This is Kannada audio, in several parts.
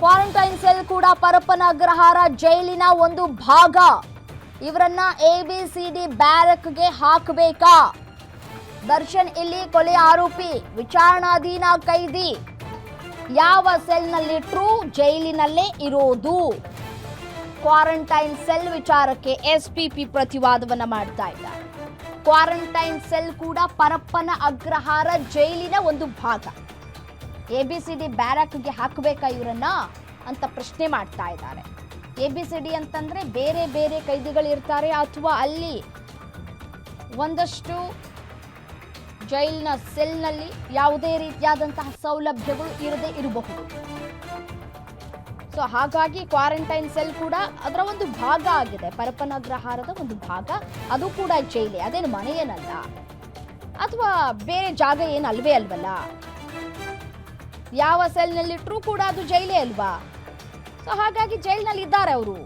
ಕ್ವಾರಂಟೈನ್ ಸೆಲ್ ಕೂಡ ಪರಪ್ಪನ ಅಗ್ರಹಾರ ಜೈಲಿನ ಒಂದು ಭಾಗ. ಇವರನ್ನ ಎ ಬಿ ಸಿ ಡಿ ಬ್ಯಾರಕ್ಗೆ ಹಾಕಬೇಕಾ? ದರ್ಶನ್ ಇಲ್ಲಿ ಕೊಲೆ ಆರೋಪಿ, ವಿಚಾರಣಾಧೀನ ಕೈದಿ. ಯಾವ ಸೆಲ್ನಲ್ಲಿಟ್ಟರೂ ಜೈಲಿನಲ್ಲೇ ಇರೋದು? ಕ್ವಾರಂಟೈನ್ ಸೆಲ್ ವಿಚಾರಕ್ಕೆ ಎಸ್ಪಿಪಿ ಪ್ರತಿವಾದವನ್ನ ಮಾಡ್ತಾ ಇದ್ದಾರೆ. ಕ್ವಾರಂಟೈನ್ ಸೆಲ್ ಕೂಡ ಪರಪ್ಪನ ಅಗ್ರಹಾರ ಜೈಲಿನ ಒಂದು ಭಾಗ. ಎ ಬಿ ಸಿ ಡಿ ಬ್ಯಾರಕ್ಗೆ ಹಾಕಬೇಕಾ ಇವರನ್ನ ಅಂತ ಪ್ರಶ್ನೆ ಮಾಡ್ತಾ ಇದ್ದಾರೆ. ಎ ಬಿ ಸಿ ಡಿ ಅಂತಂದ್ರೆ ಬೇರೆ ಬೇರೆ ಕೈದಿಗಳಿರ್ತಾರೆ ಅಥವಾ ಅಲ್ಲಿ ಒಂದಷ್ಟು ಜೈಲಿನ ಸೆಲ್ನಲ್ಲಿ ಯಾವುದೇ ರೀತಿಯಾದಂತಹ ಸೌಲಭ್ಯಗಳು ಇರದೇ ಇರಬಹುದು. ಸೊ ಹಾಗಾಗಿ ಕ್ವಾರಂಟೈನ್ ಸೆಲ್ ಕೂಡ ಅದರ ಒಂದು ಭಾಗ ಆಗಿದೆ. ಪರಪನಗ್ರಹಾರದ ಒಂದು ಭಾಗ. ಅದು ಕೂಡ ಜೈಲೇ. ಅದೇನು ಮನೆಯೇನಲ್ಲ? ಅಥವಾ ಬೇರೆ ಜಾಗ ಏನು ಅಲ್ವೇ ಅಲ್ವಲ್ಲ? ಯಾವ ಸೆಲ್ನಲ್ಲಿಟ್ಟರೂ ಕೂಡ ಅದು ಜೈಲೇ ಅಲ್ವಾ? ಸೊ ಹಾಗಾಗಿ ಜೈಲ್ನಲ್ಲಿ ಇದ್ದಾರೆ ಅವರು.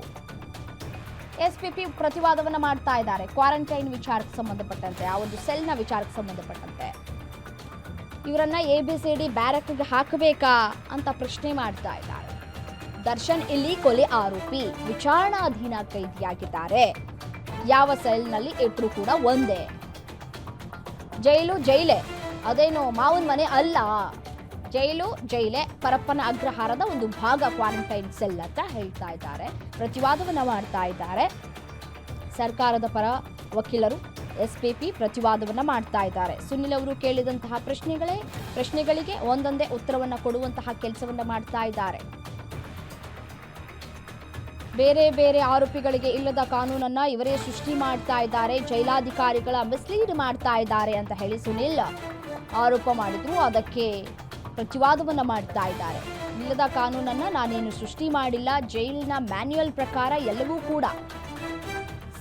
ಎಸ್ ಪಿ ಪಿ ಪ್ರತಿವಾದವನ್ನ ಮಾಡ್ತಾ ಇದ್ದಾರೆ. ಕ್ವಾರಂಟೈನ್ ವಿಚಾರಕ್ಕೆ ಸಂಬಂಧಪಟ್ಟಂತೆ, ಆ ಒಂದು ಸೆಲ್ನ ವಿಚಾರಕ್ಕೆ ಸಂಬಂಧಪಟ್ಟಂತೆ. ಇವರನ್ನ ಎ ಬಿ ಸಿ ಡಿ ಬ್ಯಾರಕ್ಗೆ ಹಾಕಬೇಕಾ ಅಂತ ಪ್ರಶ್ನೆ ಮಾಡ್ತಾ ಇದ್ದಾರೆ. ದರ್ಶನ್ ಇಲ್ಲಿ ಕೊಲೆ ಆರೋಪಿ ವಿಚಾರಣಾಧೀನ ಕೈದಿಯಾಗಿದ್ದಾರೆ. ಯಾವ ಸೆಲ್ನಲ್ಲಿ ಇಟ್ಟರು ಕೂಡ ಒಂದೇ. ಜೈಲು ಜೈಲೇ. ಅದೇನು ಮಾವನ ಮನೆ ಅಲ್ಲ. ಜೈಲು, ಜೈಲೆ, ಪರಪ್ಪನ ಅಗ್ರಹಾರದ ಒಂದು ಭಾಗ ಕ್ವಾರಂಟೈನ್ ಸೆಲ್ ಅಂತ ಹೇಳ್ತಾ ಇದ್ದಾರೆ. ಪ್ರತಿವಾದವನ್ನು ಮಾಡ್ತಾ ಇದ್ದಾರೆ. ಸರ್ಕಾರದ ಪರ ವಕೀಲರು ಎಸ್ ಪಿ ಪಿ ಪ್ರತಿವಾದವನ್ನು ಮಾಡ್ತಾ ಇದ್ದಾರೆ. ಸುನಿಲ್ ಅವರು ಕೇಳಿದಂತಹ ಪ್ರಶ್ನೆಗಳೇ, ಪ್ರಶ್ನೆಗಳಿಗೆ ಒಂದೊಂದೇ ಉತ್ತರವನ್ನ ಕೊಡುವಂತಹ ಕೆಲಸವನ್ನು ಮಾಡ್ತಾ ಇದ್ದಾರೆ. ಬೇರೆ ಬೇರೆ ಆರೋಪಿಗಳಿಗೆ ಇಲ್ಲದ ಕಾನೂನನ್ನ ಇವರೇ ಸೃಷ್ಟಿ ಮಾಡ್ತಾ ಇದ್ದಾರೆ, ಜೈಲಾಧಿಕಾರಿಗಳ ಮಿಸ್ಲೀಡ್ ಮಾಡ್ತಾ ಇದ್ದಾರೆ ಅಂತ ಹೇಳಿ ಸುನಿಲ್ ಆರೋಪ ಮಾಡಿದ್ರು. ಅದಕ್ಕೆ ಪ್ರತಿವಾದವನ್ನ ಮಾಡ್ತಾ ಇದ್ದಾರೆ. ಇಲ್ಲದ ಕಾನೂನನ್ನ ನಾನೇನು ಸೃಷ್ಟಿ ಮಾಡಿಲ್ಲ, ಜೈಲಿನ ಮ್ಯಾನ್ಯುಯಲ್ ಪ್ರಕಾರ ಎಲ್ಲವೂ ಕೂಡ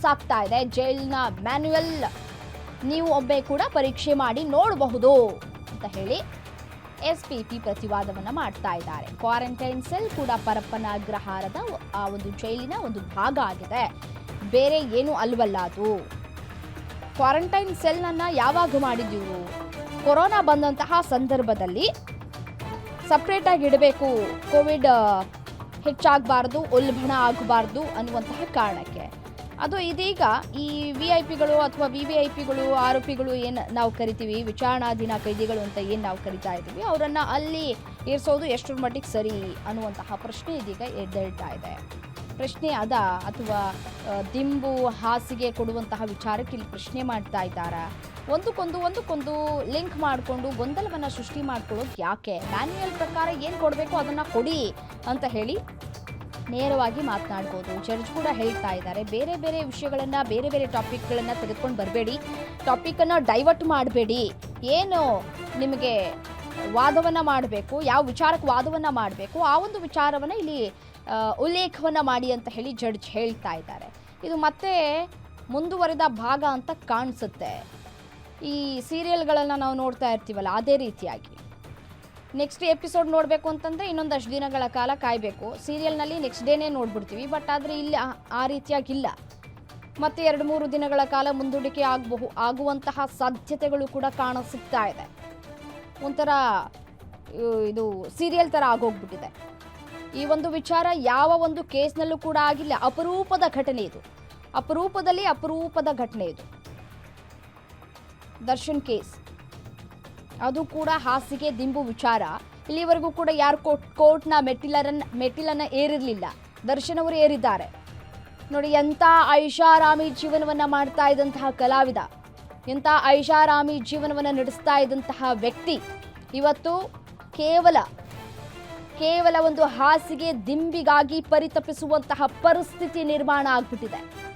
ಸಾಕ್ತಾ ಇದೆ. ಜೈಲಿನ ಮ್ಯಾನ್ಯುಯಲ್ ನೀವು ಒಬ್ಬೆ ಕೂಡ ಪರೀಕ್ಷೆ ಮಾಡಿ ನೋಡಬಹುದು ಅಂತ ಹೇಳಿ ಎಸ್ ಪಿ ಪಿ ಪ್ರತಿವಾದವನ್ನು ಮಾಡ್ತಾ ಇದ್ದಾರೆ. ಕ್ವಾರಂಟೈನ್ ಸೆಲ್ ಕೂಡ ಪರಪ್ಪನ ಅಗ್ರಹಾರದ ಆ ಒಂದು ಜೈಲಿನ ಒಂದು ಭಾಗ ಆಗಿದೆ. ಬೇರೆ ಏನು ಅಲ್ವಲ್ಲ ಅದು. ಕ್ವಾರಂಟೈನ್ ಸೆಲ್ನನ್ನು ಯಾವಾಗ ಮಾಡಿದ್ದೀವು ಕೊರೋನಾ ಬಂದಂತಹ ಸಂದರ್ಭದಲ್ಲಿ ಸಪ್ರೇಟಾಗಿ ಇಡಬೇಕು. ಕೋವಿಡ್ ಹೆಚ್ಚಾಗಬಾರ್ದು, ಉಲ್ಬಣ ಆಗಬಾರ್ದು ಅನ್ನುವಂತಹ ಕಾರಣಕ್ಕೆ. ಅದು ಇದೀಗ ಈ ವಿ ಐ ಪಿಗಳು ಅಥವಾ ವಿ ವಿ ಐ ಪಿಗಳು ಆರೋಪಿಗಳು ಏನು ನಾವು ಕರಿತೀವಿ, ವಿಚಾರಣಾಧೀನ ಕೈದಿಗಳು ಅಂತ ಏನು ನಾವು ಕರಿತಾ ಇದ್ದೀವಿ, ಅವರನ್ನು ಅಲ್ಲಿ ಇರಿಸೋದು ಎಷ್ಟರ ಮಟ್ಟಿಗೆ ಸರಿ ಅನ್ನುವಂತಹ ಪ್ರಶ್ನೆ ಇದೀಗ ಎದ್ದೇಳ್ತಾ ಇದೆ. ಪ್ರಶ್ನೆ ಅದ ಅಥವಾ ದಿಂಬು ಹಾಸಿಗೆ ಕೊಡುವಂತಹ ವಿಚಾರಕ್ಕೆ ಇಲ್ಲಿ ಪ್ರಶ್ನೆ ಮಾಡ್ತಾ ಇದ್ದಾರಾ? ಒಂದಕ್ಕೊಂದು ಒಂದಕ್ಕೊಂದು ಲಿಂಕ್ ಮಾಡಿಕೊಂಡು, ಗೊಂದಲವನ್ನು ಸೃಷ್ಟಿ ಮಾಡ್ಕೊಳ್ಳೋದು ಯಾಕೆ? ಮ್ಯಾನ್ಯುಯಲ್ ಪ್ರಕಾರ ಏನು ಕೊಡಬೇಕು ಅದನ್ನು ಕೊಡಿ ಅಂತ ಹೇಳಿ ನೇರವಾಗಿ ಮಾತನಾಡ್ಬೋದು. ಜಡ್ಜ್ ಕೂಡ ಹೇಳ್ತಾ ಇದ್ದಾರೆ, ಬೇರೆ ಬೇರೆ ವಿಷಯಗಳನ್ನು, ಬೇರೆ ಬೇರೆ ಟಾಪಿಕ್ಗಳನ್ನು ತೆಗೆದುಕೊಂಡು ಬರಬೇಡಿ. ಟಾಪಿಕನ್ನು ಡೈವರ್ಟ್ ಮಾಡಬೇಡಿ. ಏನು ನಿಮಗೆ ವಾದವನ್ನು ಮಾಡಬೇಕು, ಯಾವ ವಿಚಾರಕ್ಕೆ ವಾದವನ್ನು ಮಾಡಬೇಕು, ಆ ಒಂದು ವಿಚಾರವನ್ನು ಇಲ್ಲಿ ಉಲ್ಲೇಖವನ್ನು ಮಾಡಿ ಅಂತ ಹೇಳಿ ಜಡ್ಜ್ ಹೇಳ್ತಾ ಇದ್ದಾರೆ. ಇದು ಮತ್ತೆ ಮುಂದುವರೆದ ಭಾಗ ಅಂತ ಕಾಣಿಸುತ್ತೆ. ಈ ಸೀರಿಯಲ್ಗಳನ್ನು ನಾವು ನೋಡ್ತಾ ಇರ್ತೀವಲ್ಲ, ಅದೇ ರೀತಿಯಾಗಿ. ನೆಕ್ಸ್ಟ್ ಎಪಿಸೋಡ್ ನೋಡಬೇಕು ಅಂತಂದರೆ ಇನ್ನೊಂದಷ್ಟು ದಿನಗಳ ಕಾಲ ಕಾಯಬೇಕು. ಸೀರಿಯಲ್ನಲ್ಲಿ ನೆಕ್ಸ್ಟ್ ಡೇನೇ ನೋಡ್ಬಿಡ್ತೀವಿ, ಬಟ್ ಆದರೆ ಇಲ್ಲಿ, ಆ- ರೀತಿಯಾಗಿಲ್ಲ. ಮತ್ತೆ ಎರಡು ಮೂರು ದಿನಗಳ ಕಾಲ ಮುಂದೂಡಿಕೆ ಆಗಬಹು ಆಗುವಂತಹ ಸಾಧ್ಯತೆಗಳು ಕೂಡ ಕಾಣ ಸಿಗ್ತಾ ಇದೆ. ಒಂಥರ ಇದು ಸೀರಿಯಲ್ ಥರ ಆಗೋಗ್ಬಿಟ್ಟಿದೆ. ಈ ಒಂದು ವಿಚಾರ ಯಾವ ಒಂದು ಕೇಸ್ನಲ್ಲೂ ಕೂಡ ಆಗಿಲ್ಲ, ಅಪರೂಪದ ಘಟನೆ ಇದು. ಅಪರೂಪದಲ್ಲಿ ಅಪರೂಪದ ಘಟನೆ ಇದು. ದರ್ಶನ್ ಕೇಸ್. ಅದು ಕೂಡ ಹಾಸಿಗೆ ದಿಂಬು ವಿಚಾರ. ಇಲ್ಲಿವರೆಗೂ ಕೂಡ ಯಾರು ಕೋರ್ಟ್, ಕೋರ್ಟ್ನ ಮೆಟ್ಟಿಲರನ್ನ ಮೆಟ್ಟಿಲನ್ನು ಏರಿರಲಿಲ್ಲ. ದರ್ಶನ್ ಅವರು ಏರಿದ್ದಾರೆ. ನೋಡಿ, ಎಂಥ ಐಷಾರಾಮಿ ಜೀವನವನ್ನು ಮಾಡ್ತಾ ಇದ್ದಂತಹ ಕಲಾವಿದ, ಎಂಥ ಐಷಾರಾಮಿ ಜೀವನವನ್ನು ನಡೆಸ್ತಾ ಇದ್ದಂತಹ ವ್ಯಕ್ತಿ. ಇವತ್ತು ಕೇವಲ ಕೇವಲ ಒಂದು ಹಾಸಿಗೆ ದಿಂಬಿಗಾಗಿ ಪರಿತಪಿಸುವಂತಹ ಪರಿಸ್ಥಿತಿ ನಿರ್ಮಾಣ ಆಗ್ಬಿಟ್ಟಿದೆ.